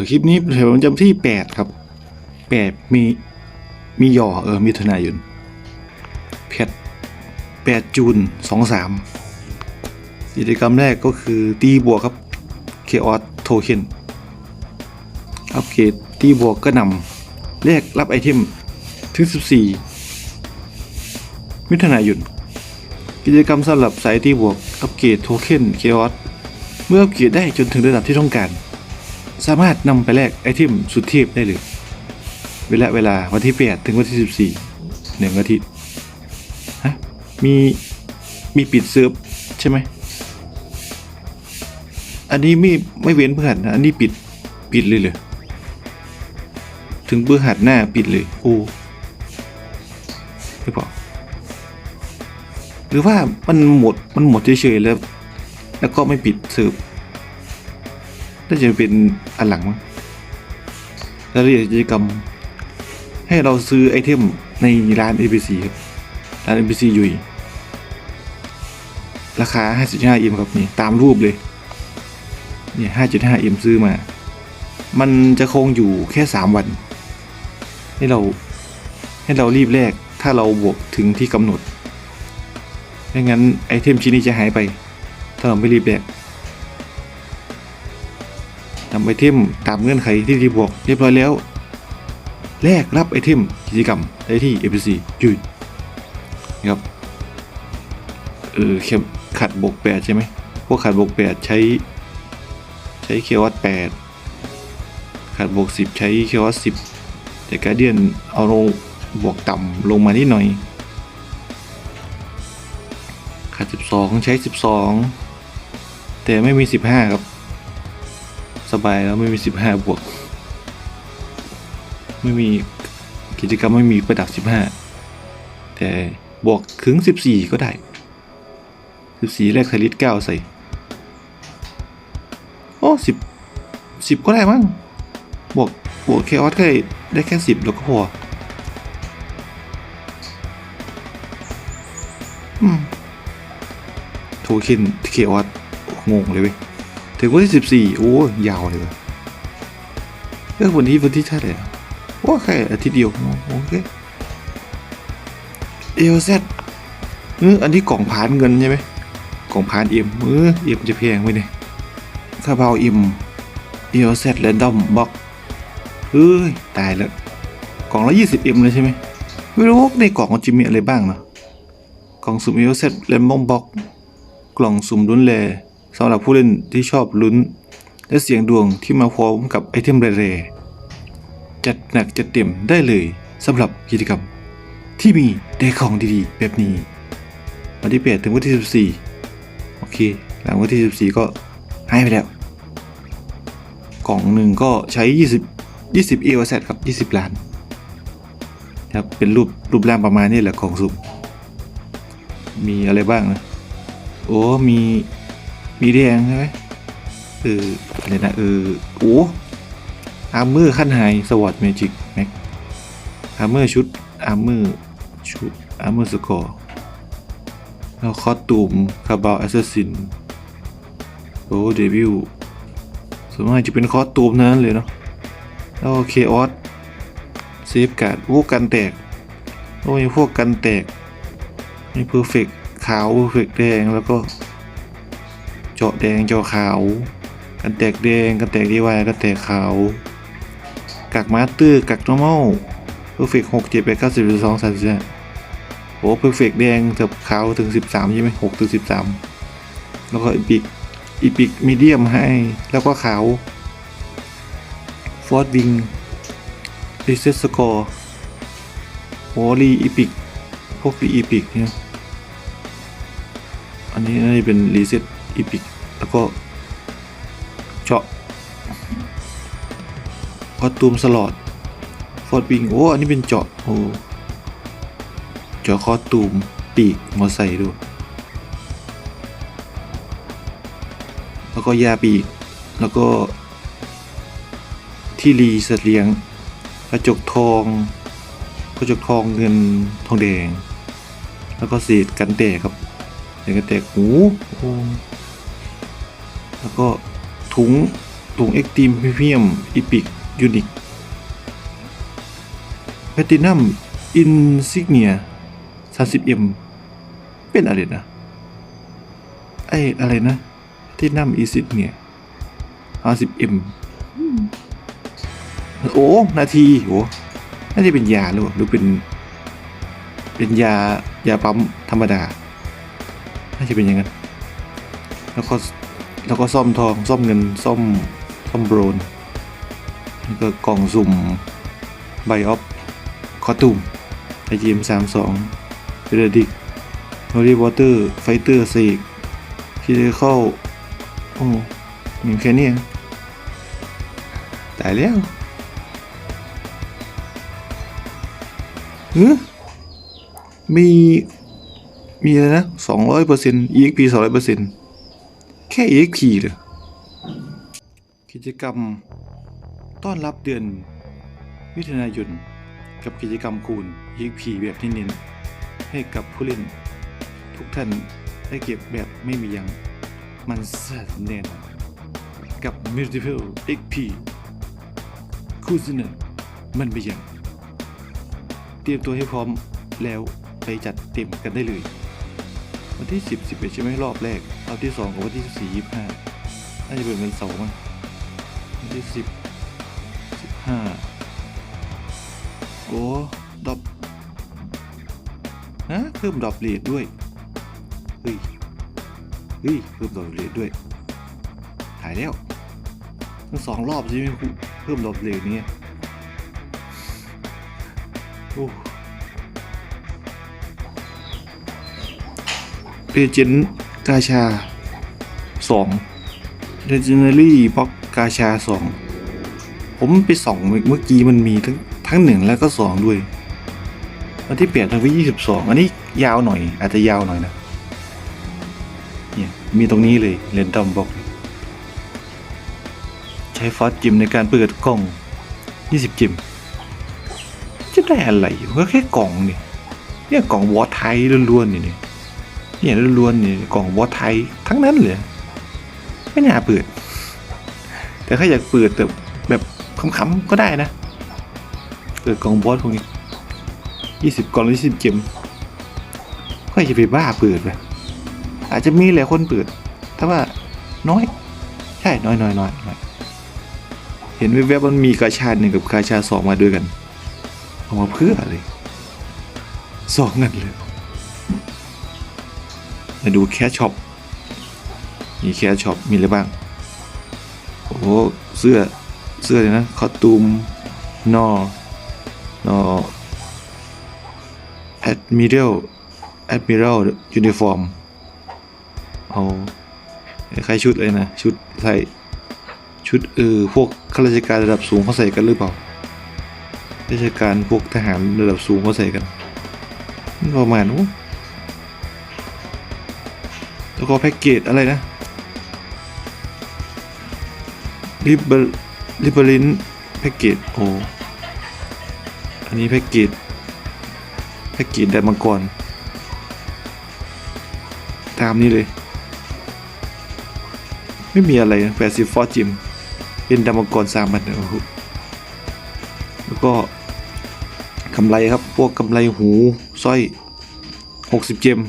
อคลิปนี้ผมจำที่แปดครับแปดมีมีหย่อเออมิถุนายนเพชรแปดจูนสองสามกิจกรรมแรกก็คือตีบวกครับเคออสโทเค็นอัปเกรดตีบวกก็นำแลกรับไอเทมถึง14 มิถุนายนกิจกรรมสำหรับสายตีบวกอัปเกรดโทเค็นเคออสเมื่ออัปเกรดได้จนถึงระดับที่ต้องการ สามารถนำไปแลกไอเทมสุดเทพได้เลย เวลาเวลาวันที่ 8 ถึงวันที่ 14หนึ่งอาทิตย์ฮะมีมีปิดเซิร์ฟใช่ไหม อันนี้ไม่ไม่เว้นเพื่อนนะอันนี้ปิดปิดเลยเลยถึงเบื่อหัดหน้าปิดเลยโอ้ไม่พอหรือว่ามันหมดมันหมดเฉยๆแล้ว แล้วก็ไม่ปิดเซิร์ฟ น่าจะเป็นอันหลังมั้งรายละเอียดกิจกรรม ให้เราซื้อไอเทมในร้าน ABC ครับ ร้าน ABC ยุยราคา 55 m ครับนี่ตามรูปเลยเนี่ย 5.5 m ซื้อมา มันจะคงอยู่แค่ 3 วัน ให้เราให้เรารีบแลกถ้าเราบวกถึงที่กำหนดไม่งั้นไอเทมชิ้นนี้จะหายไป ถ้าเราไม่รีบแลก ไอเทมตามเงื่อนไขที่ทีบอกเรียบร้อยแล้ว แลกรับไอเทมกิจกรรมได้ที่ FPC ยุยนะครับเออเข็มขัดบวกแปดใช่ไหมพวกขัดบวกแปดใช้ ใช้เควัตแปดขัดบวกสิบใช้เควัตสิบแต่การเดียนเอาลงบวกต่ำลงมานิดหน่อย ขัดสิบสองใช้สิบสองแต่ไม่มีสิบห้าครับ บายแล้วไม่มีสิบวก ไม่มีกิจกรรมไม่มีประดับ 15 แต่บวกถึง 14 ก็ได้ 14 แรกไทลิต9ใส่ โอ้10 10 ก็ได้มั้งบวกบวกเคออสได้ได้แค่ 10 แล้วก็พอโทเค็นเคออสงงเลยเว้ย ถึงวันที่ 14 โอ้ยาวเลยเออวันที่วันที่เท่าไหร่โอ้แค่อาทิตย์เดียวโอเคเอลเซตเอออันที่กล่องผ่านเงินใช่ไหมกล่องผ่านเอ็มเออเอ็มจะแพงไหมเนี่ยคาเบาเอ็มเอลเซตแรนดอมบ็อกเฮ้ยตายแล้วกล่องละยี่สิบเอ็มเลยใช่ไหมไม่รู้ว่าในกล่องมันจะมีอะไรบ้างเนาะกล่องสุ่มเอลเซตแรนดอมบ็อกกล่องสุ่มลุ้นแร สำหรับผู้เล่นที่ชอบลุ้น และเสียงดวงที่มาพร้อมกับไอเทมแรๆจัดหนักจัดเต็มได้เลยสำหรับกิจกรรม ที่มีได้ของดีๆ แบบนี้ วันที่8ถึงวันที่ 14 โอเค หลังวันที่ 14 ก็หายไปแล้ว กล่องหนึ่งก็ใช้ 20 20 e o s ครับ 20 ล้านครับเป็นรูปรูปร่างประมาณนี้แหละของสุ่มมีอะไรบ้างนะ โอ้มี มีแดงใช่ไหมเอออะไรนะเออโอ้อาร์เมอร์ขั้นไฮสวอตเมจิกแม็กอาร์เมอร์ชุดอาร์เมอร์ชุดอาร์เมอร์สกอร์แล้วคอสตูมคาบาลแอสซัสซินโอ้เดบิวส่วนมากจะเป็นคอสตูมนั้นเลยเนาะแล้วเคออสเซฟการ์ดพวกกันแตกโอ้ยพวกกันแตกมีเพอร์เฟกขาวเพอร์เฟกแดงแล้วก็ จาะแดงเจาะขาว กันแตกแดงกันแตกดีวายกันแตกขาวกักมาสเตอร์กักนอร์มอลเพอร์เฟกหกเจ็ดแปดเก้าสิบสองสามสิบโอ้เพอร์เฟกแดงกับขาวถึงสิบสามใช่ไหมหกถึงสิบสามแล้วก็อีพิกอีพิกมีเดียมให้แล้วก็ขาวฟอร์ดวิงรีเซตสกอร์โอ้รีอีพิกพวกรีอีพิกเนี่ยอันนี้น่าจะเป็นรีเซ็ตอีพิก แล้วก็เจาะคอตูมสลอดฟอร์ดวิงโอ้อันนี้เป็นเจาะโอ้เจาะคอตูมปีกมอไซค์ด้วยแล้วก็ยาปีกแล้วก็ที่รีสเลียงกระจกทองกระจกทองเงินทองแดง แล้วก็เศษกันแตกครับเศษกันแตกหูโอ้ แล้วก็ถุงถุงเอ็กตีมพรีเมียมอีพิกยูนิคแพตินัมอินซิกเนีย 30M เป็นอะไรนะ ไออะไรนะที่นัมอิซิกเนีย 50M โอ้ นาทีโอ้น่าจะเป็นยาหรือเปล่าหรือเป็น เป็นยา ยาปั๊มธรรมดา น่าจะเป็นอย่างนั้น แล้วก็ แล้วก็ซ่อมทองซ่อมเงินซ่อมซ่อมโบรนแล้วก็กล่องสุ่มไบออฟคอตุมไอจีมสามสองเบรดิกโนรีวอเตอร์ไฟเตอร์เซกคิดเข้าโอ้มีแค่นี้ตายแล้วเฮ้ยมี มีอะไรนะสองร้อยเปอร์เซ็นต์ EXP สองร้อยเปอร์เซ็นต์ แค่ EXP เลยกิจกรรมต้อนรับเดือนมิถุนายนกับกิจกรรมคูณ EXP แบบที่เน้นให้กับผู้เล่น ทุกท่านได้เก็บแบบไม่มียังมันสัดแน่นกับ Multiple XP คู่เสนอมันไม่ยัง เตรียมตัวให้พร้อมแล้วไปจัดเต็มกันได้เลย วันที่ 10 11ใช่ไหมรอบแรก รอบที่2กับวันที่14 25น่าจะเป็นวันเสาร์มั้งวันที่10 15โอ้ดรอปฮะเพิ่มดรอปเลทด้วยเฮ้ยเฮ้ยเพิ่มดรอปเลทด้วยถ่ายแล้วทั้งสองรอบใช่ไหมครูเพิ่มดรอปเลทนี้โอ้เรเจน กาชาสองเรเจนเนอรี่บ็อกกาชาสองผมไปส่องเมื่อกี้มันมีทั้งทั้งหนึ่งแล้วก็สองด้วย วันที่แปดถึงวันที่ยี่สิบสองอันนี้ยาวหน่อย อาจจะยาวหน่อยนะเนี่ยมีตรงนี้เลยเรนดอมบ็อกใช้ฟอสจิมในการเปิดกล่อง20จิม จะได้อะไรก็แค่กล่องนี่เนี่ยกล่องวอไทยล้วนๆนี่นี่ เนี่ยล้วนๆนี่กล่องวอไทยทั้งนั้นเลยไม่น่าเปิด แต่ถ้าอยากเปิดแต่แบบขำๆก็ได้นะเปิดกล่องบอสพวกนี้ยี่สิบกล่องยี่สิบเกมก็จะไปบ้าเปิดไปอาจจะมีหลายคนเปิดถ้าว่าน้อย ใช่น้อยน้อยน้อยอยเห็นแวบๆมันมีกาชาหนึ่งกับกาชาสองมาด้วยกัน เอามาเพื่ออะไรสองเงินเลย มาดูแคชช็อปมีแคชช็อปมีอะไรบ้าง โอ้โหเสื้อเสื้อเลยนะคอตูมนอนอแอดมิเรลแอดมิเรลยูนิฟอร์มเอาคล้ายๆชุดเลยนะ ชุดใส่ชุดเออพวกข้าราชการระดับสูงเขาใส่กันหรือเปล่าราชการพวกทหารระดับสูงเขาใส่กัน ประมาณนู้ แล้วก็แพ็กเกจอะไรนะริบริบลินแพ็กเกจโอ้อันนี้แพ็กเกจแพ็กเกจแดนมังกรตามนี้เลย ไม่มีอะไรแปดสิบฟอร์จิม เป็นดามังกรสามพันแล้วก็กำไรครับ พวกกำไรหูสร้อยหกสิบเจม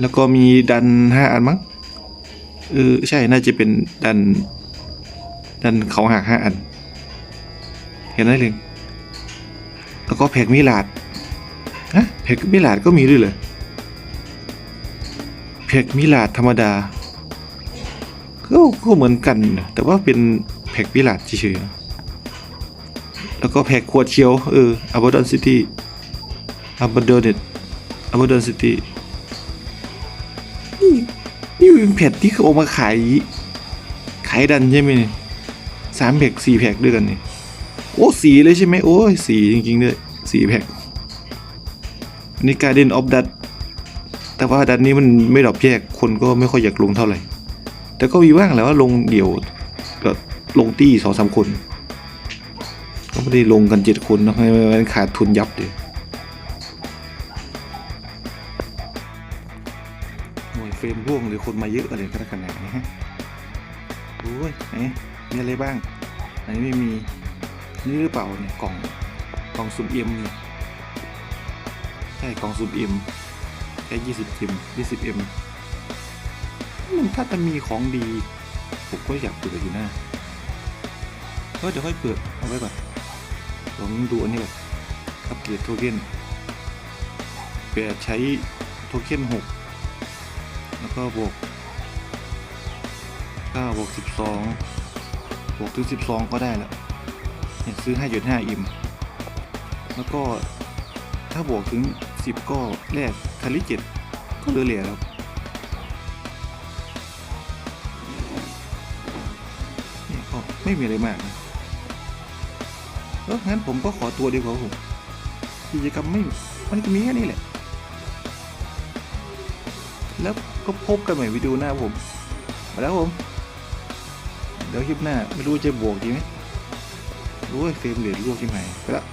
แล้วก็มีดันห้าอันมั้งเออใช่น่าจะเป็นดัน ดันเขาหักห้าอัน เห็นได้เลยแล้วก็แพ็กมิลาดฮะแพ็กมิลาดก็มีด้วยเลยแพ็กมิลาดธรรมดาก็ก็เหมือนกันนะแต่ว่าเป็นแพ็กมิลาดเฉยๆแล้วก็แพ็กขวดเคียวเอออับดอนซิตี้อับดอนเน็ตอับดอนซิตี้ นี่เป็นแผ่นที่เขาเอามาขายขายดันใช่ไหมเนี่ยสามแพ็กสี่แพ็กด้วยกันนี่โอ้สีเลยใช่ไหมโอ้ยสีจริงๆด้วยสี่แพ็กอันนี้การเดนออฟดัตแต่ว่าดันนี้มันไม่ดรอปแยกคนก็ไม่ค่อยอยากลงเท่าไหร่ แต่ก็มีบ้างแหละว่าลงเดี่ยวก็ลงตี้สองสามคน ก็ไม่ได้ลงกันเจ็ดคนนะให้มันขาดทุนยับเลย อคนมาเยอะอะไรก็แล้วกันนะฮะอ้ยไหนมีอะไรบ้าง อันนี้ไม่มีนี่หรือเปล่าเนี่ยกล่องกล่องซุมเอ็มเนี่ยใช่กล่องซุมเอ็มแค่ยี่สิบเอ็มยี่สิบเอ็มมันถ้าจะมีของดีผมก็อยากเปิดอยู่นะก็เดี๋ยวค่อยเปิดเอาไว้ก่อนลองดูอันนี้ก่อนอัปเกรดโทเค็นเปลี่ยนใช้โทเค็นหก แล้วก็บวกเก้าบวกสิบวกถึงสิบสองก็ได้แล้วเนี่ยซื้อห้าจุดห้าอิมแล้วก็ถ้าบวกถึงสิบก็แลกคาริเจ็ดก็เหลือเหลือแล้วเนี่ยก็ไม่มีอะไรมากนะเอองั้นผมก็ขอตัวดีกว่าผมกิจกรรมไม่ มันก็มีแค่นี้แหละ แล้ว ก็พบกันใหม่วิดีโอหน้าผม มาแล้วผม เดี๋ยวคลิปหน้า ไม่รู้จะบวกดีไหมรู้ว่าเฟรมเรทลวกที่ไหนไปละ